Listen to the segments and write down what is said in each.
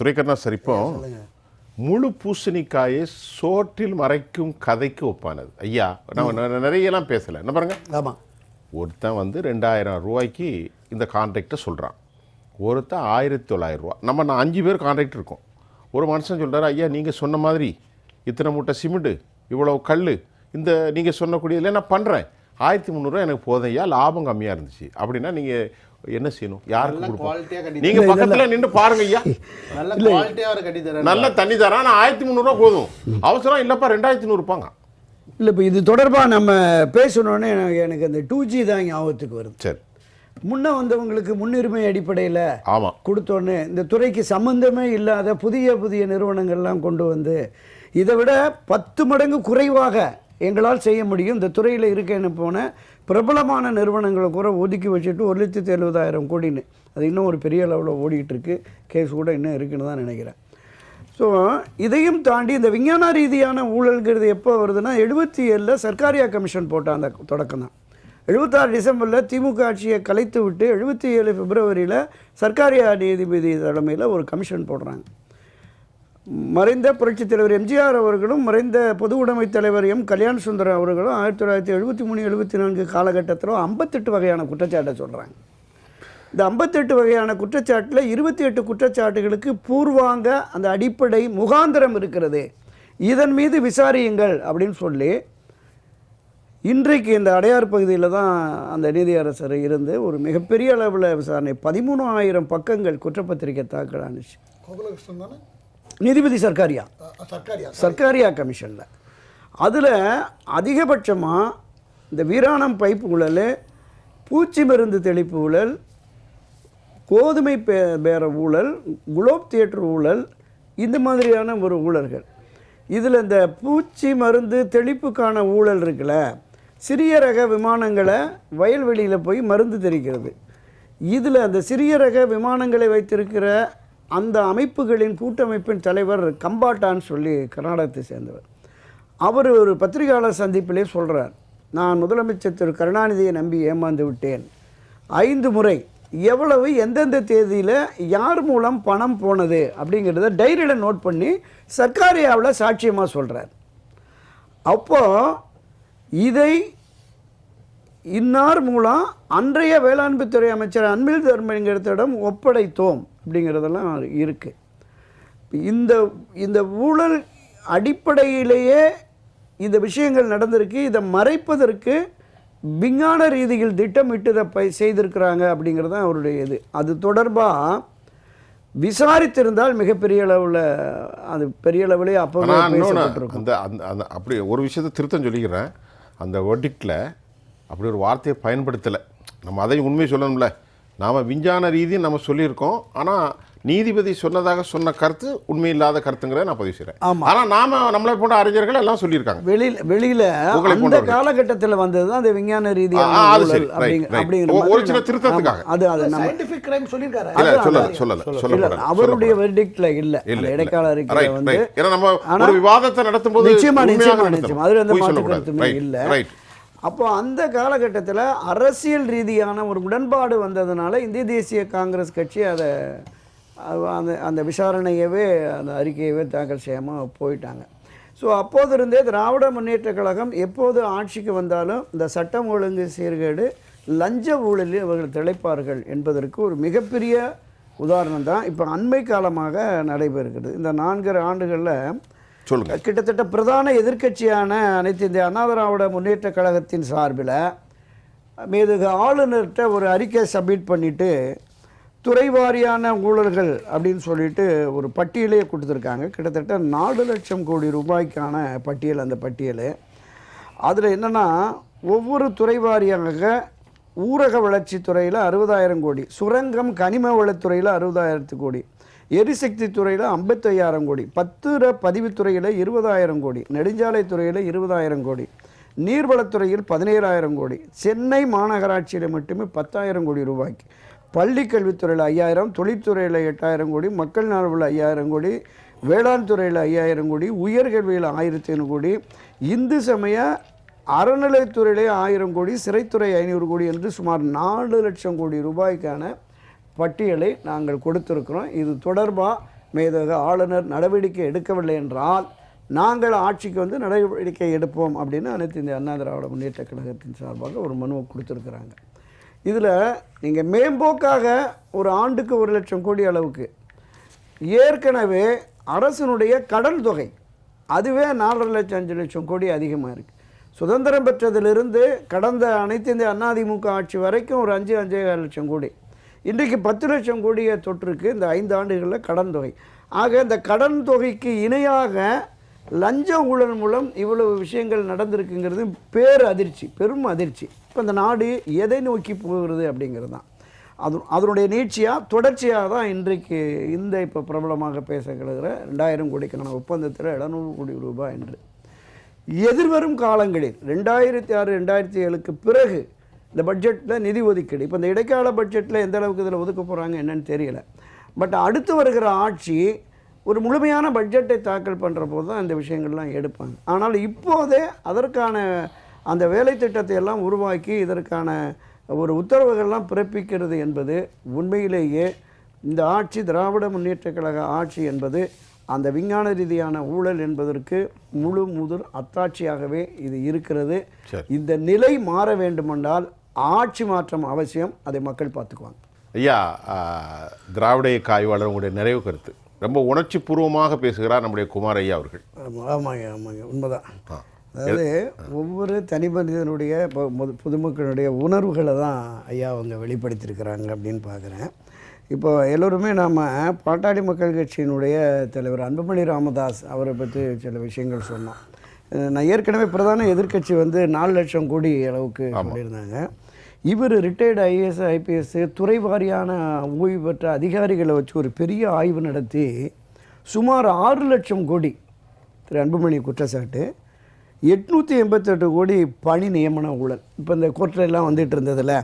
Duraikanna sir இப்போ முழு பூசணிக்காயை சோற்றில் மறைக்கும் கதைக்கு ஒப்பானது. ஐயா நம்ம ந- நிறையலாம் பேசலை. என்ன பாருங்க. ஆமாம் ஒருத்தன் வந்து ரெண்டாயிரம் ரூபாய்க்கு இந்த கான்ட்ராக்டை சொல்கிறான் ஒருத்தன் ஆயிரத்தி தொள்ளாயிரம் ரூபா நம்ம நான் அஞ்சு பேர் கான்ட்ராக்ட் இருக்கோம். ஒரு மனுஷன் சொல்கிறார் ஐயா நீங்கள் சொன்ன மாதிரி இத்தனை மூட்டை சிமெண்ட்டு இவ்வளோ கல் இந்த நீங்கள் சொன்னக்கூடியதில் நான் பண்ணுறேன் ஆயிரத்தி முந்நூறுரூவா எனக்கு போதும் ஐயா லாபம் கம்மியாக இருந்துச்சு. அப்படின்னா நீங்கள் என்ன செய்யணும் யாருக்கு நீங்கள் பக்கத்தில் நின்று பாருங்க ஐயா. நல்ல நல்ல தண்ணி தரான். ஆனால் ஆயிரத்தி முந்நூறுரூவா போதும். அவசரம் இல்லைப்பா ரெண்டாயிரத்தி நூறுப்பாங்க இல்லை இப்போ இது தொடர்பாக நம்ம பேசணுன்னே எனக்கு எனக்கு அந்த டூ ஜி தான் ஞாபகத்துக்கு வருது. சரி. முன்ன வந்தவங்களுக்கு முன்னுரிமை அடிப்படையில் ஆமாம் கொடுத்தோன்னே இந்த துறைக்கு சம்பந்தமே இல்லாத புதிய புதிய நிறுவனங்கள்லாம் கொண்டு வந்து இதை விட பத்து மடங்கு குறைவாக எங்களால் செய்ய முடியும். இந்த துறையில் இருக்கேன்னு போன பிரபலமான நிறுவனங்களை கூட ஒதுக்கி வச்சுட்டு ஒரு லட்சத்து எழுபதாயிரம் கோடின்னு. அது இன்னும் ஒரு பெரிய அளவில் ஓடிட்டு கேஸ் கூட இன்னும் இருக்குன்னு தான் நினைக்கிறேன். ஸோ இதையும் தாண்டி இந்த விஞ்ஞான ரீதியான ஊழல்கிறது எப்போ வருதுன்னா எழுபத்தி ஏழில் சர்க்காரியா கமிஷன் போட்ட அந்த தொடக்கம் தான். எழுபத்தாறு டிசம்பரில் திமுக ஆட்சியை கலைத்து விட்டு எழுபத்தி ஏழு பிப்ரவரியில் சர்க்காரியா நீதிபதி தலைமையில் ஒரு கமிஷன் போடுறாங்க. மறைந்த புரட்சித் தலைவர் எம்ஜிஆர் அவர்களும் மறைந்த பொது உடைமை தலைவர் எம். கல்யாண சுந்தரம் அவர்களும் ஆயிரத்தி தொள்ளாயிரத்தி எழுபத்தி மூணு எழுபத்தி நான்கு காலகட்டத்தில் ஐம்பத்தெட்டு வகையான குற்றச்சாட்டை சொல்கிறாங்க இந்த ஐம்பத்தெட்டு வகையான குற்றச்சாட்டில் இருபத்தி எட்டு குற்றச்சாட்டுகளுக்கு பூர்வாங்க அந்த அடிப்படை முகாந்திரம் இருக்கிறது. இதன் மீது விசாரியுங்கள் அப்படின்னு சொல்லி இன்றைக்கு இந்த அடையார் பகுதியில் தான் அந்த நீதியரசர் இருந்து ஒரு மிகப்பெரிய அளவில் விசாரணை பதிமூணு ஆயிரம் பக்கங்கள் குற்றப்பத்திரிக்கை தாக்கல் ஆனிச்சு. கோகுலகிருஷ்ணன் தானே? நீதிபதி சர்க்காரியா? சர்க்காரியா கமிஷனில். அதில் அதிகபட்சமாக இந்த வீராணம் பைப்பு ஊழல் பூச்சி மருந்து தெளிப்பு ஊழல் கோதுமை பே பேர ஊழல் குளோப் தியேட்டர் ஊழல் இந்த மாதிரியான ஒரு ஊழல்கள். இதில் இந்த பூச்சி மருந்து தெளிப்புக்கான ஊழல் இருக்குல்ல சிறிய ரக விமானங்களை வயல்வெளியில் போய் மருந்து தெளிக்கிறது இதில் அந்த சிறிய ரக விமானங்களை வைத்திருக்கிற அந்த அமைப்புகளின் கூட்டமைப்பின் தலைவர் கம்பாட்டான்னு சொல்லி கர்நாடகத்தை சேர்ந்தவர். அவர் ஒரு பத்திரிகையாளர் சந்திப்பிலே சொல்கிறார் நான் முதலமைச்சர் திரு. கருணாநிதியை நம்பி ஏமாந்து விட்டேன். ஐந்து முறை எவ்வளவு எந்தெந்த தேதியில் யார் மூலம் பணம் போனது? அப்படிங்கிறத டைரியில் நோட் பண்ணி சர்க்காரியாவில் சாட்சியமாக சொல்கிறார் அப்போது இதை இன்னார் மூலம் அன்றைய வேளாண்மைத்துறை அமைச்சர் அன்பில் தர்மலிங்கத்திடம் ஒப்படைத்தோம் அப்படிங்கிறதெல்லாம் இருக்குது இந்த இந்த ஊழல் அடிப்படையிலேயே இந்த விஷயங்கள் நடந்திருக்கு. இதை மறைப்பதற்கு விஞ்ஞான ரீதியில் திட்டமிட்டு இதை பை செய்திருக்கிறாங்க அப்படிங்கிறது தான் அவருடைய இது. அது தொடர்பாக விசாரித்திருந்தால் மிகப்பெரிய அளவில் அது பெரிய அளவிலே பேசப்பட்டிருக்கும். அந்த அந்த அப்படி ஒரு விஷயத்தை திருத்தம் சொல்லிக்கிறேன். அந்த வெர்டிக்டில் அப்படி ஒரு வார்த்தையை பயன்படுத்தலை நம்ம அதையும் உண்மையை சொல்லணும்ல நாம் விஞ்ஞான ரீதியும் நம்ம சொல்லியிருக்கோம் ஆனால் நீதிபதி சொன்னதாக சொன்ன கருத்து உண்மை இல்லாத கருத்துங்கிறத நான் பதிவு செய்கிறேன். ஆனால் நாம நம்மளை போன்ற அறிஞர்கள் எல்லாம் சொல்லியிருக்காங்க வெளியில் வெளியில அந்த. காலகட்டத்தில் வந்தது தான் அந்த விஞ்ஞான right. அப்படிங்கிற ஒரு- நம்ம- திருத்தத்துக்காக. அது அது சயின்டிஃபிக் கிரைம் சொல்லியிருக்காரு இல்ல சொல்லல. சொல்லல சொல்லல அவருடைய வெர்டிக்ட்ல இல்ல இல்ல. இடைக்கால அறிக்கையில Right, வந்து. ஏன்னா நம்ம ஒரு விவாதத்தை நடத்தும் போது நிச்சயமா உண்மையாக நிச்சயமா நடத்தணும். நிச்சயமா அதுல எந்த பொய் மாற்று சொல்லக்கூடாது. கருத்துமே இல்ல. அப்போ அந்த காலகட்டத்தில் அரசியல் ரீதியான ஒரு உடன்பாடு வந்ததுனால இந்திய தேசிய காங்கிரஸ் கட்சி அதை அது அந்த அந்த விசாரணையவே அந்த அறிக்கையவே தாக்கல் செய்யாமல் போயிட்டாங்க. ஸோ அப்போது இருந்தே திராவிட முன்னேற்றக் கழகம் எப்போது ஆட்சிக்கு வந்தாலும் இந்த சட்டம் ஒழுங்கு சீர்கேடு லஞ்ச ஊழலில் அவர்கள் திளைப்பார்கள் என்பதற்கு ஒரு மிகப்பெரிய உதாரணம் தான் இப்போ அண்மை காலமாக நடைபெறுகிறது. இந்த நான்கரை ஆண்டுகளில் சொல்லுங்க. கிட்டத்தட்ட பிரதான எதிர்க்கட்சியான அனைத்து இந்திய அண்ணா திராவிட முன்னேற்றக் கழகத்தின் சார்பில் மீது ஆளுநர்கிட்ட ஒரு அறிக்கை சப்மிட் பண்ணிவிட்டு துறை வாரியான ஊழல்கள் அப்படின்னு சொல்லிட்டு ஒரு பட்டியலே கொடுத்துருக்காங்க. கிட்டத்தட்ட நாலு லட்சம் கோடி ரூபாய்க்கான பட்டியல் அந்த பட்டியல். அதில் என்னென்னா ஒவ்வொரு துறை வாரியாக ஊரக வளர்ச்சித்துறையில் அறுபதாயிரம் கோடி சுரங்கம் கனிம வளத்துறையில் அறுபதாயிரத்து கோடி எரிசக்தி துறையில் ஐம்பத்தையாயிரம் கோடி பத்துர பதிவுத்துறையில் இருபதாயிரம் கோடி நெடுஞ்சாலை துறையில் இருபதாயிரம் கோடி நீர்வளத்துறையில் பதினேழாயிரம் கோடி சென்னை மாநகராட்சியில் மட்டுமே பத்தாயிரம் கோடி ரூபாய்க்கு. பள்ளி கல்வித்துறையில் ஐயாயிரம் தொழில்துறையில் எட்டாயிரம் கோடி மக்கள் நலவில் ஐயாயிரம் கோடி வேளாண் துறையில் ஐயாயிரம் கோடி உயர்கல்வியில் ஆயிரத்தி ஐநூறு கோடி இந்து சமய அறநிலைத்துறையிலே ஆயிரம் கோடி சிறைத்துறை ஐநூறு கோடி என்று சுமார் நாலு லட்சம் கோடி ரூபாய்க்கான பட்டியலை நாங்கள் கொடுத்திருக்கிறோம். இது தொடர்பாக மேதக ஆளுநர் நடவடிக்கை எடுக்கவில்லை என்றால் நாங்கள் ஆட்சிக்கு வந்து நடவடிக்கை எடுப்போம் அப்படின்னு அனைத்து இந்திய அண்ணா திராவிட முன்னேற்ற கழகத்தின் சார்பாக ஒரு மனுவை கொடுத்துருக்குறாங்க. இதில் நீங்கள் மேம்போக்காக ஒரு ஆண்டுக்கு ஒரு லட்சம் கோடி அளவுக்கு ஏற்கனவே அரசினுடைய கடன் தொகை அதுவே நாலரை லட்சம் அஞ்சு லட்சம் கோடி அதிகமாக இருக்குது சுதந்திரம் பெற்றதிலிருந்து கடந்த அனைத்து இந்திய அதிமுக ஆட்சி வரைக்கும் ஒரு அஞ்சு அஞ்சே லட்சம் கோடி. இன்றைக்கு பத்து லட்சம் கோடியை தொற்றுக்கு இந்த ஐந்து ஆண்டுகளில் கடன் தொகை. ஆக இந்த கடன் தொகைக்கு இணையாக லஞ்ச ஊழல் மூலம் இவ்வளவு விஷயங்கள் நடந்திருக்குங்கிறது பேர் அதிர்ச்சி பெரும் அதிர்ச்சி. இப்போ இந்த நாடு எதை நோக்கி போகிறது அப்படிங்கிறது தான் அது அதனுடைய நீட்சியாக தொடர்ச்சியாக தான் இன்றைக்கு இந்த இப்போ பிரபலமாக பேசப்படுகிற ரெண்டாயிரம் கோடிக்கான ஒப்பந்தத்தில் எழுநூறு கோடி ரூபாய் என்று. எதிர்வரும் காலங்களில் ரெண்டாயிரத்தி ஆறு ரெண்டாயிரத்தி ஏழுக்கு பிறகு இந்த பட்ஜெட்டில் நிதி ஒதுக்கீடு. இப்போ இந்த இடைக்கால பட்ஜெட்டில் எந்த அளவுக்கு இதில் ஒதுக்க போகிறாங்க என்னன்னு தெரியல. பட் அடுத்து வருகிற ஆட்சி ஒரு முழுமையான பட்ஜெட்டை தாக்கல் பண்ணுற போது தான் இந்த விஷயங்கள்லாம் எடுப்பாங்க. ஆனால் இப்போதே அதற்கான அந்த வேலை திட்டத்தை எல்லாம் உருவாக்கி இதற்கான ஒரு உத்தரவுகள்லாம் பிறப்பிக்கிறது என்பது உண்மையிலேயே இந்த ஆட்சி திராவிட முன்னேற்றக் கழக ஆட்சி என்பது அந்த விஞ்ஞான ரீதியான ஊழல் என்பதற்கு முழு முதல் அத்தாட்சியாகவே இது இருக்கிறது. இந்த நிலை மாற வேண்டுமென்றால் ஆட்சி மாற்றம் அவசியம் அதை மக்கள் பார்த்துக்குவாங்க. ஐயா திராவிட இயக்க ஆய்வாளர் உங்களுடைய நிறைவு கருத்து. ரொம்ப உணர்ச்சி பூர்வமாக பேசுகிறார் நம்முடைய குமார் ஐயா அவர்கள். ஆமாம் ஆமாங்க ஆமாங்க உண்மைதான். அதாவது ஒவ்வொரு தனி மனிதனுடைய பொதுமக்களுடைய உணர்வுகளை தான் ஐயா அவங்க வெளிப்படுத்தியிருக்கிறாங்க அப்படின்னு பார்க்குறேன். இப்போ எல்லோருமே நாம் பாட்டாளி மக்கள் கட்சியினுடைய தலைவர் அன்புமணி ராமதாஸ் அவரை பற்றி சில விஷயங்கள் சொன்னோம். நான் ஏற்கனவே பிரதான எதிர்க்கட்சி வந்து நாலு லட்சம் கோடி அளவுக்கு சொல்லியிருந்தாங்க. இவர் ரிட்டையர்டு ஐஏஎஸ் ஐபிஎஸ் துறை வாரியான ஓய்வு பெற்ற அதிகாரிகளை வச்சு ஒரு பெரிய ஆய்வு நடத்தி சுமார் ஆறு லட்சம் கோடி திரு அன்புமணி குற்றச்சாட்டு எட்நூற்றி எண்பத்தெட்டு கோடி பணி நியமன ஊழல். இப்போ இந்த கோர்ட்டில் வந்துட்டு இருந்ததில்ல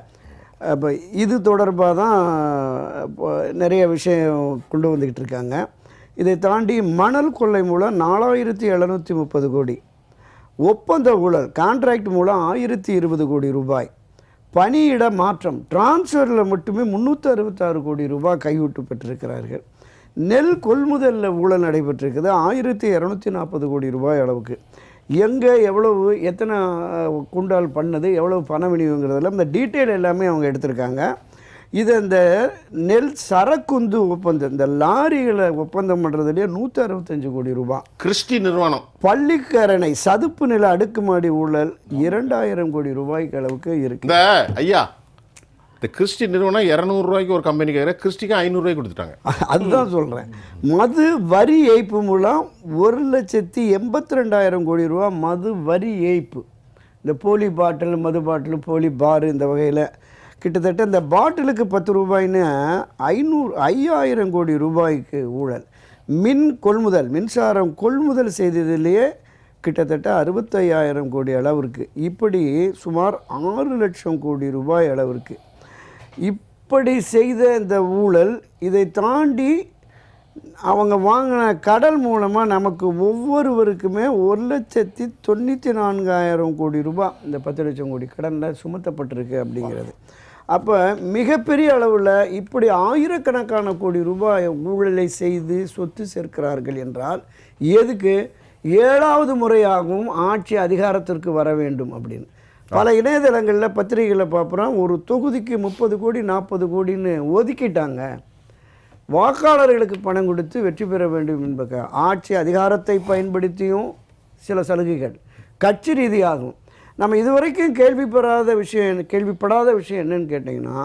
அப்போ இது தொடர்பாக தான் இப்போ நிறைய விஷயம் கொண்டு வந்துக்கிட்டு இருக்காங்க. இதை தாண்டி மணல் கொள்ளை மூலம் நாலாயிரத்தி எழுநூற்றி முப்பது கோடி. ஒப்பந்த ஊழல் கான்ட்ராக்ட் மூலம் ஆயிரத்தி இருபது கோடி ரூபாய். பணியிட மாற்றம். டிரான்ஸ்ஃபரில் மட்டுமே முந்நூற்றி அறுபத்தாறு கோடி ரூபாய் கைவிட்டு பெற்றிருக்கிறார்கள். நெல் கொள்முதலில் ஊழல் நடைபெற்றிருக்குது. ஆயிரத்தி இரநூத்தி நாற்பது கோடி ரூபாய் அளவுக்கு. எங்கே எவ்வளவு எத்தனை குண்டால் பண்ணது எவ்வளவு பண விநியோகங்கிறதெல்லாம் இந்த டீட்டெயில் எல்லாமே அவங்க எடுத்திருக்காங்க. இது இந்த நெல் சரக்குந்து ஒப்பந்தம். இந்த லாரிகளை ஒப்பந்தம் பண்ணுறதுலேயே நூற்றி அறுபத்தஞ்சு கோடி ரூபாய். கிறிஸ்டி நிறுவனம் பள்ளிக்கரணை சதுப்பு நில அடுக்குமாடி ஊழல் இரண்டாயிரம் கோடி ரூபாய்க்கு அளவுக்கு இருக்கு. இந்த ஐயா இந்த கிறிஸ்டி நிறுவனம் இரநூறுவாய்க்கு ஒரு கம்பெனி கேட்குற கிறிஸ்டிக்கு ஐநூறுரூவாய்க்கு கொடுத்துட்டாங்க. அதுதான் சொல்கிறேன் மது வரி ஏய்ப்பு மூலம் ஒரு லட்சத்தி எண்பத்தி ரெண்டாயிரம் கோடி ரூபா மது வரி ஏய்ப்பு. இந்த போலி பாட்டில் மது பாட்டில் போலி பார் இந்த வகையில் கிட்டத்தட்ட இந்த பாட்டிலுக்கு பத்து ரூபாய்னு ஐநூறு ஐயாயிரம் கோடி ரூபாய்க்கு ஊழல். மின் கொள்முதல் மின்சாரம் கொள்முதல் செய்ததிலேயே கிட்டத்தட்ட அறுபத்தையாயிரம் கோடி அளவிற்கு. இப்படி சுமார் ஆறு லட்சம் கோடி ரூபாய் அளவிற்கு. இப்படி செய்த இந்த ஊழல் இதை தாண்டி அவங்க வாங்கின கடல் மூலமாக நமக்கு ஒவ்வொருவருக்குமே ஒரு லட்சத்தி தொண்ணூற்றி நான்காயிரம் கோடி ரூபாய் இந்த பத்து லட்சம் கோடி கடனில் சுமத்தப்பட்டிருக்கு அப்படிங்கிறது. அப்போ மிகப்பெரிய அளவில் இப்படி ஆயிரக்கணக்கான கோடி ரூபாய் ஊழலை செய்து சொத்து சேர்க்கிறார்கள் என்றால் எதுக்கு? ஏழாவது முறையாகவும் ஆட்சி அதிகாரத்திற்கு வர வேண்டும் அப்படின்னு. பல இணையதளங்களில் பத்திரிகைகளை பார்க்குறோம் ஒரு தொகுதிக்கு முப்பது கோடி நாற்பது கோடின்னு ஒதுக்கிட்டாங்க. வாக்காளர்களுக்கு பணம் கொடுத்து வெற்றி பெற வேண்டும் என்பது ஆட்சி அதிகாரத்தை பயன்படுத்தியும் சில சலுகைகள். கட்சி ரீதியாகும் நம்ம இதுவரைக்கும் கேள்விப்படாத விஷயம் கேள்விப்படாத விஷயம் என்னன்னு கேட்டிங்கன்னா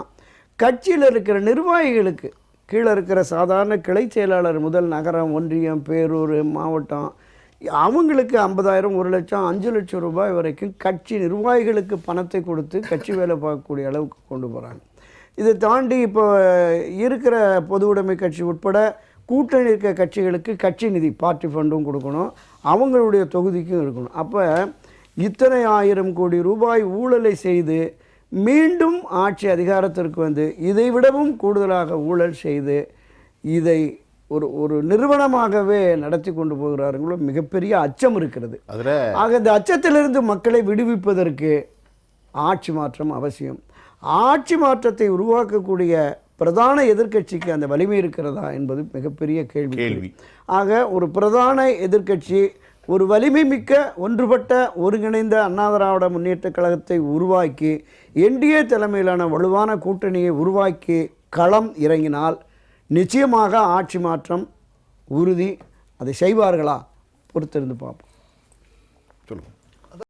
கட்சியில் இருக்கிற நிர்வாகிகளுக்கு கீழே இருக்கிற சாதாரண கிளை செயலாளர் முதல் நகரம் ஒன்றியம் பேரூர் மாவட்டம் அவங்களுக்கு ஐம்பதாயிரம் ஒரு லட்சம் அஞ்சு லட்சம் ரூபாய் வரைக்கும் கட்சி நிர்வாகிகளுக்கு பணத்தை கொடுத்து கட்சி வேலை பார்க்கக்கூடிய அளவுக்கு கொண்டு போகிறாங்க இதை தாண்டி இப்போ இருக்கிற பொது உடைமை கட்சி உட்பட கூட்டணி இருக்க கட்சிகளுக்கு கட்சி நிதி பார்ட்டி ஃபண்டும் கொடுக்கணும். அவங்களுடைய தொகுதிக்கும் இருக்கணும். அப்போ இத்தனை ஆயிரம் கோடி ரூபாய் ஊழலை செய்து மீண்டும் ஆட்சி அதிகாரத்திற்கு வந்து இதை விடவும் கூடுதலாக ஊழல் செய்து இதை ஒரு ஒரு நிறுவனமாகவே நடத்தி கொண்டு போகிறார்களோ மிகப்பெரிய அச்சம் இருக்கிறது. அதில் ஆக இந்த அச்சத்திலிருந்து மக்களை விடுவிப்பதற்கு ஆட்சி மாற்றம் அவசியம். ஆட்சி மாற்றத்தை உருவாக்கக்கூடிய பிரதான எதிர்க்கட்சிக்கு அந்த வலிமை இருக்கிறதா என்பது மிகப்பெரிய கேள்வி. கேள்வி. ஆக ஒரு பிரதான எதிர்க்கட்சி ஒரு வலிமை மிக்க ஒன்றுபட்ட ஒருங்கிணைந்த அண்ணா திராவிட முன்னேற்ற கழகத்தை உருவாக்கி என்டிஏ தலைமையிலான வலுவான கூட்டணியை உருவாக்கி களம் இறங்கினால் நிச்சயமாக ஆட்சி மாற்றம் உறுதி. அதை செய்வார்களா? பொறுத்திருந்து பார்ப்போம். சொல்லுங்கள்